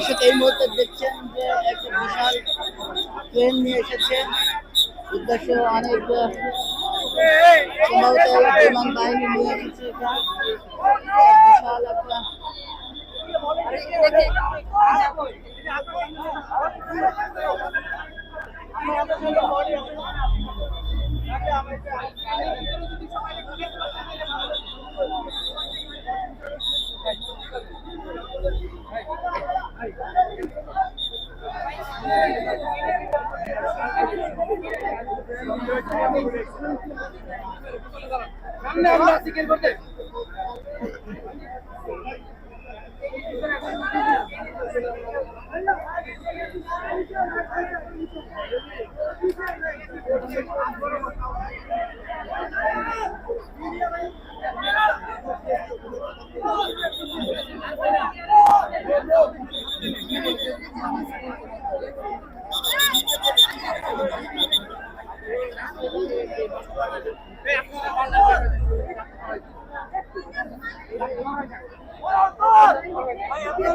দর্শক এই মুহূর্তে দেখছেন যে একটা বিশাল ট্রেন নিয়ে এসেছে। উদ্দেশ্য অনেক সম্ভবত বিমান বাহিনী নিয়ে এসেছে বিশাল একটা সাইডে আপনাদের আমরা সিকেল করতে। দিচ্ছেন আপনাকে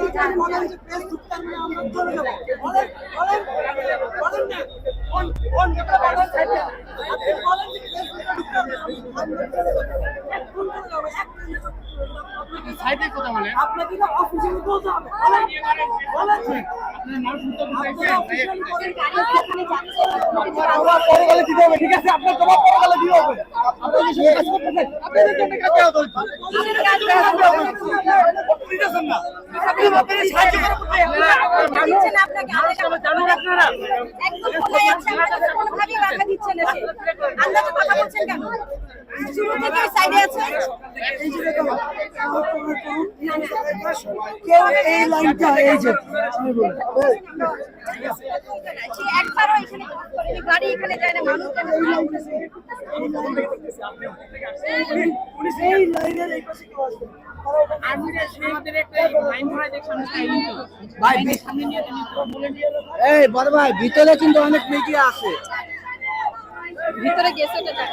জানুন আপনারা একদম কোথায় আছে আপনাদের কোনোভাবেই বাধা দিচ্ছেন না সে আল্লাহ কথা বলছেন কেন শুরু থেকে সাইডে আছে কেউ এই লাইনটা এই যে সে একবারও এখানে কাজ করেনি গাড়ি এখানে যায় না মানুষ কেন এই লাইনের এই পাশে কেউ আসবে ভাই এই বড় ভাই ভিতরে কিন্তু অনেক মিডিয়া আছে। ভিতরে গেছে আমাদের